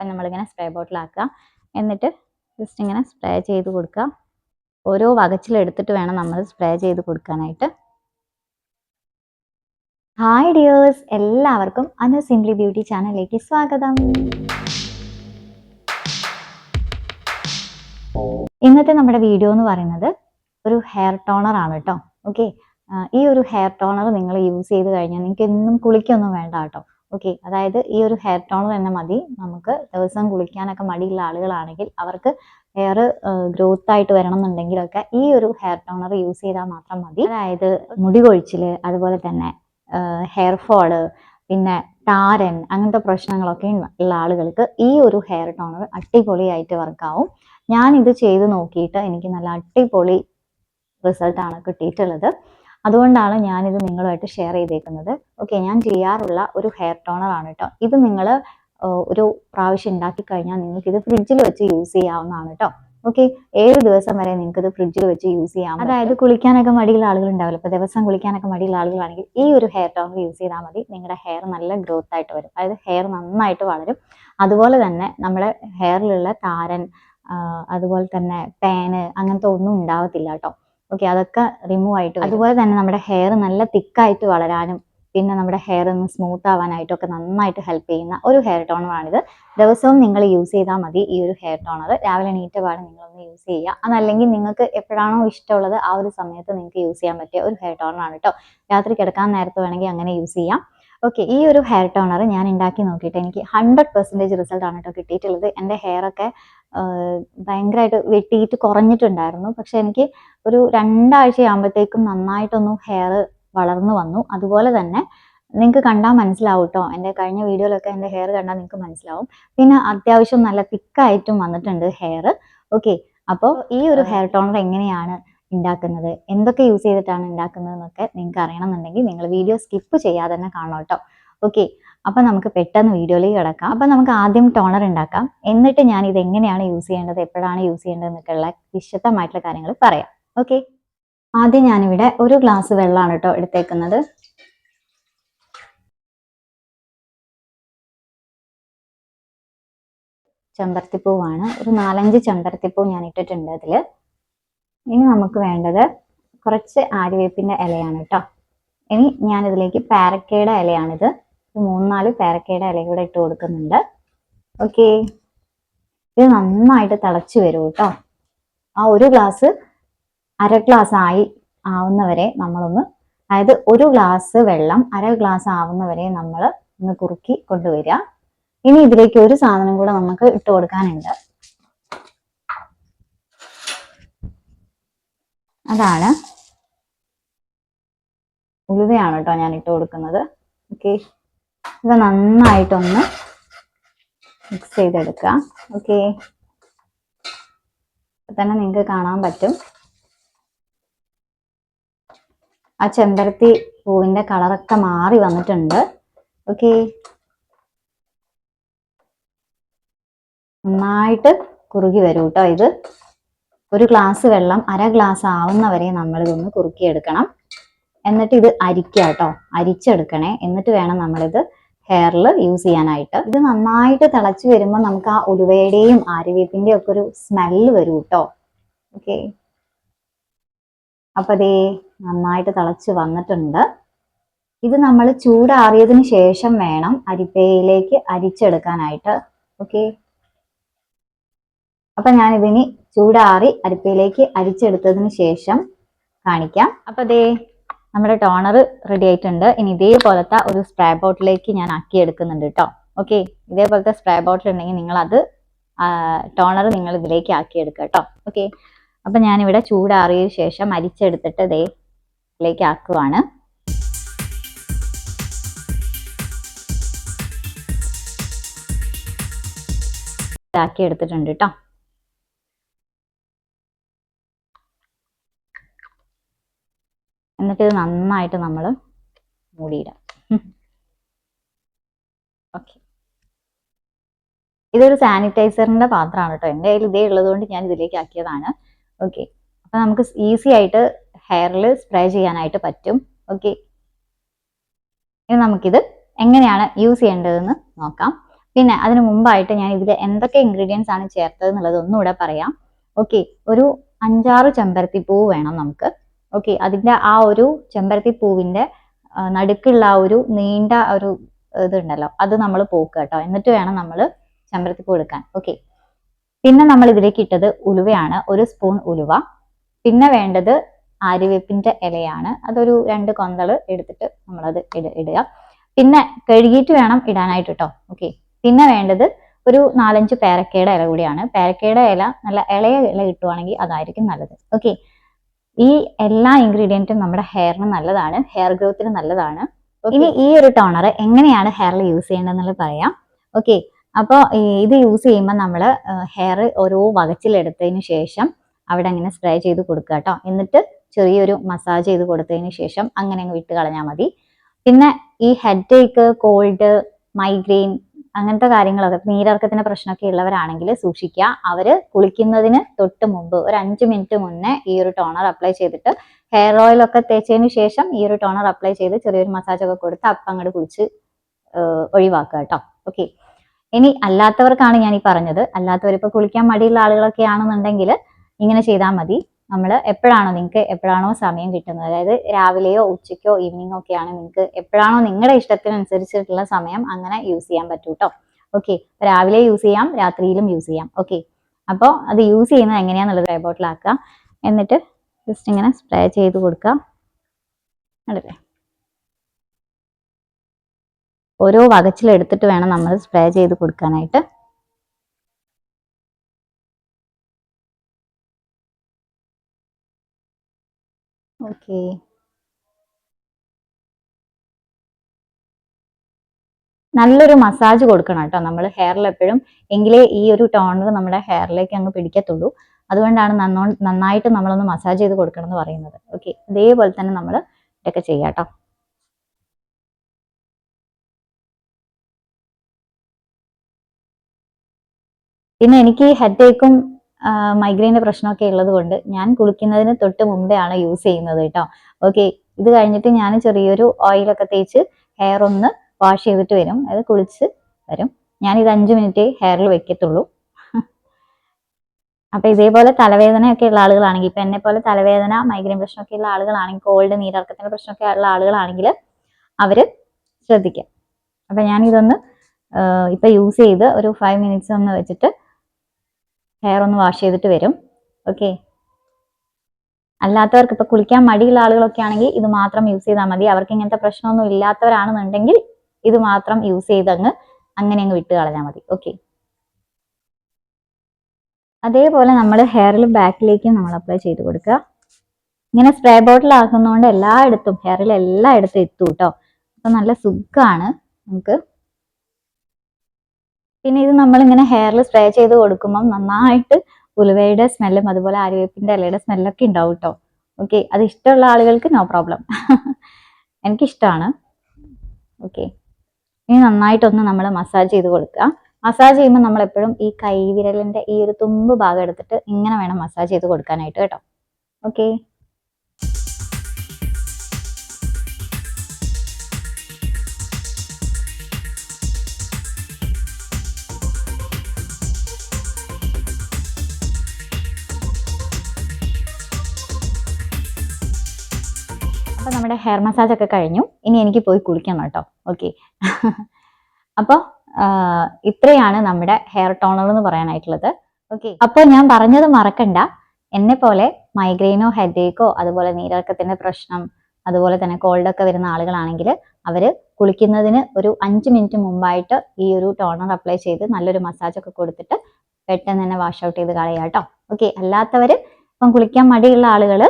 അപ്പം നമ്മളിങ്ങനെ സ്പ്രേ ബോട്ടിലാക്കുക എന്നിട്ട് ജസ്റ്റ് ഇങ്ങനെ സ്പ്രേ ചെയ്ത് കൊടുക്കുക. ഓരോ വകച്ചിലെടുത്തിട്ട് വേണം നമ്മൾ സ്പ്രേ ചെയ്ത് കൊടുക്കാനായിട്ട്. ഹായ് ഡിയേഴ്സ് എല്ലാവർക്കും അനു സിംപ്ലി ബ്യൂട്ടി ചാനലിലേക്ക് സ്വാഗതം. ഇന്നത്തെ നമ്മുടെ വീഡിയോ എന്ന് പറയുന്നത് ഒരു ഹെയർ ടോണർ ആണ് കേട്ടോ ഓക്കെ ഈ ഒരു ഹെയർ ടോണർ നിങ്ങൾ യൂസ് ചെയ്ത് കഴിഞ്ഞാൽ നിങ്ങൾക്ക് എന്നും കുളിക്കൊന്നും വേണ്ട കേട്ടോ ഓക്കെ അതായത് ഈ ഒരു ഹെയർ ടോണർ തന്നെ മതി. നമുക്ക് ദിവസം കുളിക്കാനൊക്കെ മടിയുള്ള ആളുകളാണെങ്കിൽ അവർക്ക് ഹെയർ ഗ്രോത്ത് ആയിട്ട് വരണം എന്നുണ്ടെങ്കിലൊക്കെ ഈ ഒരു ഹെയർ ടോണർ യൂസ് ചെയ്താൽ മാത്രം മതി. അതായത് മുടി കൊഴിച്ചിൽ അതുപോലെ തന്നെ ഹെയർ ഫോൾ പിന്നെ താരൻ അങ്ങനത്തെ പ്രശ്നങ്ങളൊക്കെ ഉള്ള ആളുകൾക്ക് ഈ ഒരു ഹെയർ ടോണർ അടിപൊളിയായിട്ട് വർക്കാവും ഞാൻ ഇത് ചെയ്ത് നോക്കിയിട്ട് എനിക്ക് നല്ല അടിപൊളി റിസൾട്ടാണ് കിട്ടിയിട്ടുള്ളത്. അതുകൊണ്ടാണ് ഞാനിത് നിങ്ങളുമായിട്ട് ഷെയർ ചെയ്തേക്കുന്നത്. ഓക്കെ ഞാൻ ചെയ്യാറുള്ള ഒരു ഹെയർ ടോണർ ആണ് കേട്ടോ ഇത് നിങ്ങൾ ഒരു പ്രാവശ്യം ഉണ്ടാക്കി കഴിഞ്ഞാൽ നിങ്ങൾക്ക് ഇത് ഫ്രിഡ്ജിൽ വെച്ച് യൂസ് ചെയ്യാവുന്നതാണ് കേട്ടോ ഓക്കെ ഏഴ് ദിവസം വരെ നിങ്ങൾക്ക് ഇത് ഫ്രിഡ്ജിൽ വെച്ച് യൂസ് ചെയ്യാം അതായത് കുളിക്കാനൊക്കെ മടിയുള്ള ആളുകൾ ഉണ്ടാവില്ല. അപ്പോൾ ദിവസം കുളിക്കാനൊക്കെ മടിയുള്ള ആളുകളാണെങ്കിൽ ഈ ഒരു ഹെയർ ടോണർ യൂസ് ചെയ്താൽ മതി. നിങ്ങളുടെ ഹെയർ നല്ല ഗ്രോത്ത് ആയിട്ട് വരും. അതായത് ഹെയർ നന്നായിട്ട് വളരും. അതുപോലെ തന്നെ നമ്മുടെ ഹെയറിലുള്ള താരൻ അതുപോലെ തന്നെ പാന് അങ്ങനത്തെ ഒന്നും ഉണ്ടാവത്തില്ല കേട്ടോ ഓക്കെ അതൊക്കെ റിമൂവ് ആയിട്ട് അതുപോലെ തന്നെ നമ്മുടെ ഹെയർ നല്ല തിക്കായിട്ട് വളരാനും പിന്നെ നമ്മുടെ ഹെയർ ഒന്ന് സ്മൂത്ത് ആവാനായിട്ടും ഒക്കെ നന്നായിട്ട് ഹെൽപ്പ് ചെയ്യുന്ന ഒരു ഹെയർ ടോണറാണിത് ദിവസവും നിങ്ങൾ യൂസ് ചെയ്താൽ മതി ഈ ഒരു ഹെയർ ടോണർ രാവിലെ എണീറ്റ പാട് നിങ്ങളൊന്ന് യൂസ് ചെയ്യുക. അതല്ലെങ്കിൽ നിങ്ങൾക്ക് എപ്പോഴാണോ ഇഷ്ടമുള്ളത് ആ ഒരു സമയത്ത് നിങ്ങൾക്ക് യൂസ് ചെയ്യാൻ പറ്റിയ ഒരു ഹെയർ ടോണറാണ് കേട്ടോ രാത്രി കിടക്കാൻ നേരത്ത് വേണമെങ്കിൽ അങ്ങനെ യൂസ് ചെയ്യാം. ഓക്കെ ഈ ഒരു ഹെയർ ടോണർ ഞാൻ ഉണ്ടാക്കി നോക്കിയിട്ട് എനിക്ക് ഹൺഡ്രഡ് പെർസെന്റേജ് റിസൾട്ടാണ് കേട്ടോ കിട്ടിയിട്ടുള്ളത്. എന്റെ ഹെയർ ഒക്കെ ഭയങ്കരമായിട്ട് വെട്ടിയിട്ട് കുറഞ്ഞിട്ടുണ്ടായിരുന്നു. പക്ഷെ എനിക്ക് ഒരു രണ്ടാഴ്ച ആകുമ്പോഴത്തേക്കും നന്നായിട്ടൊന്ന് ഹെയർ വളർന്നു വന്നു. അതുപോലെ തന്നെ നിങ്ങൾക്ക് കണ്ടാൽ മനസ്സിലാവും കേട്ടോ എന്റെ കഴിഞ്ഞ വീഡിയോയിലൊക്കെ എന്റെ ഹെയർ കണ്ടാൽ നിങ്ങൾക്ക് മനസ്സിലാവും. പിന്നെ അത്യാവശ്യം നല്ല തിക്കായിട്ടും വന്നിട്ടുണ്ട് ഹെയർ ഓക്കെ അപ്പോൾ ഈ ഒരു ഹെയർ ടോണർ എങ്ങനെയാണ് ഉണ്ടാക്കുന്നത് എന്തൊക്കെ യൂസ് ചെയ്തിട്ടാണ് ഉണ്ടാക്കുന്നത് എന്നൊക്കെ നിങ്ങൾക്ക് അറിയണമെന്നുണ്ടെങ്കിൽ നിങ്ങൾ വീഡിയോ സ്കിപ്പ് ചെയ്യാതെ തന്നെ കാണണം കേട്ടോ ഓക്കെ അപ്പം നമുക്ക് പെട്ടെന്ന് വീഡിയോയിലേക്ക് കിടക്കാം. അപ്പം നമുക്ക് ആദ്യം ടോണർ ഉണ്ടാക്കാം. എന്നിട്ട് ഞാൻ ഇത് എങ്ങനെയാണ് യൂസ് ചെയ്യേണ്ടത് എപ്പോഴാണ് യൂസ് ചെയ്യേണ്ടത് എന്നൊക്കെയുള്ള വിശദമായിട്ടുള്ള കാര്യങ്ങൾ പറയാം. ഓക്കെ ആദ്യം ഞാനിവിടെ ഒരു ഗ്ലാസ് വെള്ളമാണ് കേട്ടോ എടുത്തേക്കുന്നത്. ചെമ്പരത്തിപ്പൂവാണ്. ഒരു നാലഞ്ച് ചെമ്പരത്തിപ്പൂ ഞാൻ ഇട്ടിട്ടുണ്ട് അതിൽ ഇനി നമുക്ക് വേണ്ടത് കുറച്ച് ആര്യവേപ്പിന്റെ ഇലയാണ് കേട്ടോ ഇനി ഞാനിതിലേക്ക് പാരക്കയുടെ ഇലയാണിത് മൂന്നാൽ പേരക്കയുടെ ഇല കൂടെ ഇട്ട് കൊടുക്കുന്നുണ്ട്. ഓക്കെ ഇത് നന്നായിട്ട് തിളച്ച് വരും കേട്ടോ ആ ഒരു ഗ്ലാസ് അര ഗ്ലാസ് ആയി ആവുന്നവരെ നമ്മളൊന്ന് അതായത് ഒരു ഗ്ലാസ് വെള്ളം അര ഗ്ലാസ് ആവുന്നവരെ നമ്മൾ ഒന്ന് കുറുക്കി കൊണ്ടുവരിക. ഇനി ഇതിലേക്ക് ഒരു സാധനം കൂടെ നമുക്ക് ഇട്ട് കൊടുക്കാനുണ്ട്. അതാണ് ഉലുവയാണ് കേട്ടോ ഞാൻ ഇട്ട് കൊടുക്കുന്നത്. ഓക്കെ ഇവ നന്നായിട്ടൊന്ന് മിക്സ് ചെയ്തെടുക്കുക ഓക്കെ തന്നെ നിങ്ങൾക്ക് കാണാൻ പറ്റും. ആ ചെമ്പരത്തി പൂവിന്റെ കളറൊക്കെ മാറി വന്നിട്ടുണ്ട്. ഓക്കെ നന്നായിട്ട് കുറുകി വരും കേട്ടോ ഇത്. ഒരു ഗ്ലാസ് വെള്ളം അര ഗ്ലാസ് ആവുന്ന ആവുന്നവരെ നമ്മളിതൊന്ന് കുറുക്കിയെടുക്കണം. എന്നിട്ട് ഇത് അരിക്കുക കേട്ടോ അരിച്ചെടുക്കണേ. എന്നിട്ട് വേണം നമ്മളിത് ഹെയറിൽ യൂസ് ചെയ്യാനായിട്ട്. ഇത് നന്നായിട്ട് തിളച്ച് വരുമ്പോൾ നമുക്ക് ആ ഉലുവയുടെയും ആര്യവേപ്പിന്റെയും ഒക്കെ ഒരു സ്മെല്ല് വരും കേട്ടോ ഓക്കെ അപ്പൊ അതേ നന്നായിട്ട് തിളച്ച് വന്നിട്ടുണ്ട്. ഇത് നമ്മൾ ചൂടാറിയതിന് ശേഷം വേണം അരിപ്പയിലേക്ക് അരിച്ചെടുക്കാനായിട്ട്. ഓക്കെ അപ്പൊ ഞാൻ ഇതിനി ചൂടാറി അരിപ്പയിലേക്ക് അരിച്ചെടുത്തതിന് ശേഷം കാണിക്കാം. അപ്പൊ അതേ നമ്മുടെ ടോണർ റെഡി ആയിട്ടുണ്ട്. ഇനി ഇതേപോലത്തെ ഒരു സ്പ്രേ ബോട്ടിലേക്ക് ഞാൻ ആക്കി എടുക്കുന്നുണ്ട് കേട്ടോ ഓക്കെ ഇതേപോലത്തെ സ്പ്രേ ബോട്ടിൽ ഉണ്ടെങ്കിൽ നിങ്ങൾ അത് ടോണർ നിങ്ങൾ ഇതിലേക്ക് ആക്കി എടുക്കുക കേട്ടോ ഓക്കെ അപ്പൊ ഞാനിവിടെ ചൂടാറിയ ശേഷം അരിച്ചെടുത്തിട്ട് ഇതേ ഇതിലേക്ക് ആക്കുവാണ്. ആക്കി എടുത്തിട്ടുണ്ട് കേട്ടോ എന്നിട്ട് ഇത് നന്നായിട്ട് നമ്മൾ മൂടിയിടാം. ഓക്കെ ഇതൊരു സാനിറ്റൈസറിന്റെ പാത്രമാണ് കേട്ടോ. എന്റെ കയ്യിൽ ഇതേ ഉള്ളതുകൊണ്ട് ഞാൻ ഇതിലേക്ക് ആക്കിയതാണ്. ഓക്കെ അപ്പൊ നമുക്ക് ഈസി ആയിട്ട് ഹെയറിൽ സ്പ്രേ ചെയ്യാനായിട്ട് പറ്റും. ഓക്കെ ഇനി നമുക്കിത് എങ്ങനെയാണ് യൂസ് ചെയ്യേണ്ടതെന്ന് നോക്കാം. പിന്നെ അതിന് മുമ്പായിട്ട് ഞാൻ ഇതിൽ എന്തൊക്കെ ഇൻഗ്രീഡിയൻസ് ആണ് ചേർത്തത് എന്നുള്ളത് ഒന്നുകൂടെ പറയാം. ഓക്കെ ഒരു അഞ്ചാറ് ചെമ്പരത്തി പൂവ് വേണം നമുക്ക്. ഓക്കെ അതിന്റെ ആ ഒരു ചെമ്പരത്തി പൂവിന്റെ നടുക്കുള്ള ആ ഒരു നീണ്ട ഒരു ഇതുണ്ടല്ലോ അത് നമ്മൾ പോക്കുക കേട്ടോ. എന്നിട്ട് വേണം നമ്മൾ ചെമ്പരത്തി പൂ എടുക്കാൻ. ഓക്കെ പിന്നെ നമ്മൾ ഇതിലേക്ക് ഇട്ടത് ഉലുവയാണ് ഒരു സ്പൂൺ ഉലുവ. പിന്നെ വേണ്ടത് ആര്യവേപ്പിന്റെ ഇലയാണ്. അതൊരു രണ്ട് കൊന്തൾ എടുത്തിട്ട് നമ്മളത് ഇട- ഇടുക. പിന്നെ കഴുകിയിട്ട് വേണം ഇടാനായിട്ട് കേട്ടോ. ഓക്കെ പിന്നെ വേണ്ടത് ഒരു നാലഞ്ച് പേരക്കയുടെ ഇല കൂടിയാണ്. പേരക്കയുടെ ഇല നല്ല ഇളയ ഇല കിട്ടുവാണെങ്കിൽ അതായിരിക്കും നല്ലത്. ഓക്കെ ഈ എല്ലാ ഇൻഗ്രീഡിയന്റും നമ്മുടെ ഹെയറിന് നല്ലതാണ് ഹെയർ ഗ്രോത്തിന് നല്ലതാണ്. ഇനി ഈ ഒരു ടോണർ എങ്ങനെയാണ് ഹെയറിൽ യൂസ് ചെയ്യേണ്ടതെന്നുള്ളത് പറയാം. ഓക്കെ അപ്പോൾ ഇത് യൂസ് ചെയ്യുമ്പോൾ നമ്മൾ ഹെയർ ഓരോ വകച്ചിലെടുത്തതിന് ശേഷം അവിടെ അങ്ങനെ സ്പ്രേ ചെയ്ത് കൊടുക്കുക കേട്ടോ എന്നിട്ട് ചെറിയൊരു മസാജ് ചെയ്ത് കൊടുത്തതിന് ശേഷം അങ്ങനെ അങ്ങ് വിട്ട് കളഞ്ഞാൽ മതി. പിന്നെ ഈ ഹെഡ് ഏക്ക് കോൾഡ് മൈഗ്രെയിൻ അങ്ങനത്തെ കാര്യങ്ങളൊക്കെ. നീരിറക്കത്തിന്റെ പ്രശ്നമൊക്കെ ഉള്ളവരാണെങ്കിൽ സൂക്ഷിക്കുക. അവർ കുളിക്കുന്നതിന് തൊട്ട് മുമ്പ് ഒരു അഞ്ച് മിനിറ്റ് മുന്നേ ഈ ഒരു ടോണർ അപ്ലൈ ചെയ്തിട്ട് ഹെയർ ഓയിൽ ഒക്കെ തേച്ചതിന് ശേഷം ഈ ഒരു ടോണർ അപ്ലൈ ചെയ്ത് ചെറിയൊരു മസാജ് ഒക്കെ കൊടുത്ത് അപ്പം അങ്ങോട്ട് കുളിച്ച് ഒഴിവാക്കുക കേട്ടോ. ഓക്കെ. ഇനി അല്ലാത്തവർക്കാണ് ഞാൻ ഈ പറഞ്ഞത്. അല്ലാത്തവർ ഇപ്പൊ കുളിക്കാൻ മടിയുള്ള ആളുകളൊക്കെ ആണെന്നുണ്ടെങ്കിൽ ഇങ്ങനെ ചെയ്താൽ മതി. നമ്മൾ എപ്പോഴാണോ നിങ്ങൾക്ക് എപ്പോഴാണോ സമയം കിട്ടുന്നത്. അതായത് രാവിലെയോ ഉച്ചയ്ക്കോ ഈവനിങ്ങോ ഒക്കെയാണ് നിങ്ങൾക്ക് എപ്പോഴാണോ നിങ്ങളുടെ ഇഷ്ടത്തിനനുസരിച്ചിട്ടുള്ള സമയം അങ്ങനെ യൂസ് ചെയ്യാൻ പറ്റൂ കേട്ടോ ഓക്കെ രാവിലെ യൂസ് ചെയ്യാം രാത്രിയിലും യൂസ് ചെയ്യാം. ഓക്കെ അപ്പോൾ അത് യൂസ് ചെയ്യുന്നത് എങ്ങനെയാണെന്നുള്ളത് സ്പ്രേ ബോട്ടിലാക്കുക എന്നിട്ട് ജസ്റ്റ് ഇങ്ങനെ സ്പ്രേ ചെയ്ത് കൊടുക്കാം. അല്ലേ? ഓരോ വകച്ചിലെടുത്തിട്ട് വേണം നമ്മൾ സ്പ്രേ ചെയ്ത് കൊടുക്കാനായിട്ട്. ഓക്കെ നല്ലൊരു മസാജ് കൊടുക്കണം കേട്ടോ നമ്മൾ ഹെയറിൽ എപ്പോഴും. എങ്കിലേ ഈ ഒരു ടോണർ നമ്മുടെ ഹെയറിലേക്ക് അങ്ങ് പിടിക്കത്തുള്ളൂ. അതുകൊണ്ടാണ് നന്നോ നന്നായിട്ട് നമ്മളൊന്ന് മസാജ് ചെയ്ത് കൊടുക്കണം എന്ന് പറയുന്നത്. ഓക്കെ ഇതേപോലെ തന്നെ നമ്മൾ ഇതൊക്കെ ചെയ്യാം പിന്നെ എനിക്ക് ഹെഡ് ഏക്കും മൈഗ്രെയിന്റെ പ്രശ്നമൊക്കെ ഉള്ളത് കൊണ്ട് ഞാൻ കുളിക്കുന്നതിന് തൊട്ട് മുമ്പേ ആണ് യൂസ് ചെയ്യുന്നത് കേട്ടോ ഓക്കെ ഇത് കഴിഞ്ഞിട്ട് ഞാൻ ചെറിയൊരു ഓയിലൊക്കെ തേച്ച് ഹെയർ ഒന്ന് വാഷ് ചെയ്തിട്ട് വരും. അത് കുളിച്ച് വരും. ഞാൻ ഇത് അഞ്ച് മിനിറ്റ് ഹെയറിൽ വെക്കത്തുള്ളൂ. അപ്പൊ ഇതേപോലെ തലവേദനയൊക്കെ ഉള്ള ആളുകളാണെങ്കിൽ ഇപ്പൊ എന്നെ പോലെ തലവേദന മൈഗ്രെയിൻ പ്രശ്നമൊക്കെ ഉള്ള ആളുകളാണെങ്കിൽ കോൾഡ് നീരിറക്കത്തിന്റെ പ്രശ്നമൊക്കെ ഉള്ള ആളുകളാണെങ്കിൽ അവർ ശ്രദ്ധിക്കാം. അപ്പൊ ഞാൻ ഇതൊന്ന് ഇപ്പൊ യൂസ് ചെയ്ത് ഒരു ഫൈവ് മിനിറ്റ്സ് ഒന്ന് വെച്ചിട്ട് ഹെയർ ഒന്ന് വാഷ് ചെയ്തിട്ട് വരും. ഓക്കെ അല്ലാത്തവർക്ക് ഇപ്പൊ കുളിക്കാൻ മടിയുള്ള ആളുകളൊക്കെ ആണെങ്കിൽ ഇത് മാത്രം യൂസ് ചെയ്താൽ മതി. അവർക്ക് ഇങ്ങനത്തെ പ്രശ്നമൊന്നും ഇല്ലാത്തവരാണെന്നുണ്ടെങ്കിൽ ഇത് മാത്രം യൂസ് ചെയ്ത് അങ്ങ് അങ്ങനെ അങ്ങ് വിട്ട് കളഞ്ഞാൽ മതി. ഓക്കെ അതേപോലെ നമ്മൾ ഹെയറിൽ ബാക്കിലേക്കും നമ്മൾ അപ്ലൈ ചെയ്ത് കൊടുക്കുക. ഇങ്ങനെ സ്പ്രേ ബോട്ടിൽ ആക്കുന്നതുകൊണ്ട് എല്ലായിടത്തും ഹെയറിൽ എല്ലായിടത്തും എത്തും കേട്ടോ അപ്പൊ നല്ല സുഖമാണ് നമുക്ക് പിന്നെ ഇത് നമ്മളിങ്ങനെ ഹെയറിൽ സ്പ്രേ ചെയ്ത് കൊടുക്കുമ്പോൾ നന്നായിട്ട് ഉലുവയുടെ സ്മെല്ലും അതുപോലെ ആര്യവേപ്പിന്റെ ഇലയുടെ സ്മെല്ലൊക്കെ ഉണ്ടാവും കേട്ടോ ഓക്കെ അത് ഇഷ്ടമുള്ള ആളുകൾക്ക് നോ പ്രോബ്ലം എനിക്കിഷ്ടമാണ് ഓക്കെ ഇനി നന്നായിട്ടൊന്ന് നമ്മൾ മസാജ് ചെയ്ത് കൊടുക്കുക. മസാജ് ചെയ്യുമ്പോൾ നമ്മൾ എപ്പോഴും ഈ കൈവിരലിന്റെ ഈ ഒരു തുമ്പ് ഭാഗം എടുത്തിട്ട് ഇങ്ങനെ വേണം മസാജ് ചെയ്ത് കൊടുക്കാനായിട്ട് കേട്ടോ. ഓക്കെ ഹെയർ മസാജ് ഒക്കെ കഴിഞ്ഞു. ഇനി എനിക്ക് പോയി കുളിക്കണം കേട്ടോ. ഓക്കെ അപ്പോൾ ഇത്രയാണ് നമ്മുടെ ഹെയർ ടോണർ എന്ന് പറയാനായിട്ടുള്ളത്. ഓക്കെ അപ്പോൾ ഞാൻ പറഞ്ഞത് മറക്കണ്ട. എന്നെ പോലെ മൈഗ്രെയിനോ ഹെഡേക്കോ അതുപോലെ നീരിറക്കത്തിന്റെ പ്രശ്നം അതുപോലെ തന്നെ കോൾഡൊക്കെ വരുന്ന ആളുകളാണെങ്കിൽ അവർ കുളിക്കുന്നതിന് ഒരു അഞ്ച് മിനിറ്റ് മുമ്പായിട്ട് ഈ ഒരു ടോണർ അപ്ലൈ ചെയ്ത് നല്ലൊരു മസാജ് ഒക്കെ കൊടുത്തിട്ട് പെട്ടെന്ന് തന്നെ വാഷ് ഔട്ട് ചെയ്ത് കളയാം കേട്ടോ. ഓക്കെ അല്ലാത്തവർ ഇപ്പം കുളിക്കാൻ മടിയുള്ള ആളുകൾ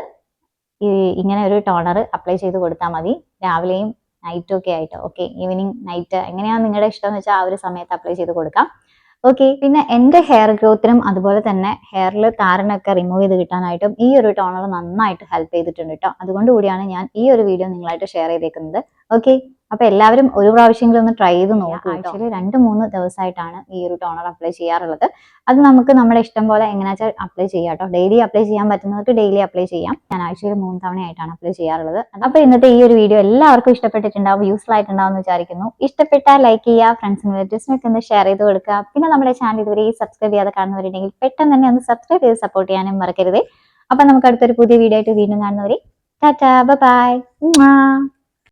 ഇങ്ങനെ ഒരു ടോണർ അപ്ലൈ ചെയ്ത് കൊടുത്താൽ മതി. രാവിലെയും നൈറ്റും ഒക്കെ ആയിട്ട്. ഓക്കെ ഈവനിങ് നൈറ്റ് എങ്ങനെയാണ് നിങ്ങളുടെ ഇഷ്ടം എന്ന് വെച്ചാൽ ആ ഒരു സമയത്ത് അപ്ലൈ ചെയ്ത് കൊടുക്കാം. ഓക്കെ പിന്നെ എന്റെ ഹെയർ ഗ്രോത്തിനും അതുപോലെ തന്നെ ഹെയറിൽ താരനൊക്കെ റിമൂവ് ചെയ്ത് കിട്ടാനായിട്ടും ഈ ഒരു ടോണർ നന്നായിട്ട് ഹെൽപ്പ് ചെയ്തിട്ടുണ്ട് കേട്ടോ അതുകൊണ്ട് കൂടിയാണ് ഞാൻ ഈ ഒരു വീഡിയോ നിങ്ങളായിട്ട് ഷെയർ ചെയ്തേക്കുന്നത്. ഓക്കെ അപ്പൊ എല്ലാവരും ഒരു പ്രാവശ്യമെങ്കിലും ഒന്ന് ട്രൈ ചെയ്ത് നോക്കുക ആക്ച്വലി രണ്ട് മൂന്ന് ദിവസമായിട്ടാണ് ഈ ഒരു ടോണർ അപ്ലൈ ചെയ്യാറുള്ളത്. അത് നമുക്ക് നമ്മുടെ ഇഷ്ടം പോലെ എങ്ങനെ വെച്ചാൽ അപ്ലൈ ചെയ്യാം കേട്ടോ ഡെയിലി അപ്ലൈ ചെയ്യാൻ പറ്റുന്നവർക്ക് ഡെയിലി അപ്ലൈ ചെയ്യാം. ഞാൻ ആഴ്ചയിൽ മൂന്ന് തവണയായിട്ടാണ് അപ്ലൈ ചെയ്യാറുള്ളത്. അപ്പൊ ഇന്നത്തെ ഈ ഒരു വീഡിയോ എല്ലാവർക്കും ഇഷ്ടപ്പെട്ടിട്ടുണ്ടാവും യൂസ്ഫുൾ ആയിട്ടുണ്ടാവും എന്ന് വിചാരിക്കുന്നു. ഇഷ്ടപ്പെട്ടാൽ ലൈക്ക് ചെയ്യുക ഫ്രണ്ട്സിനും റിലേറ്റീവ്സിനൊക്കെ ഒന്ന് ഷെയർ ചെയ്ത് കൊടുക്കുക. പിന്നെ നമ്മുടെ ചാനൽ ഇതുവരെ സബ്സ്ക്രൈബ് ചെയ്യാതെ കാണുന്നവരുണ്ടെങ്കിൽ പെട്ടെന്ന് തന്നെ ഒന്ന് സബ്സ്ക്രൈബ് ചെയ്ത് സപ്പോർട്ട് ചെയ്യാനും മറക്കരുത്. അപ്പൊ നമുക്ക് അടുത്തൊരു പുതിയ വീഡിയോ ആയിട്ട് വീണ്ടും കാണുന്നവരെ ടാറ്റാ ബൈ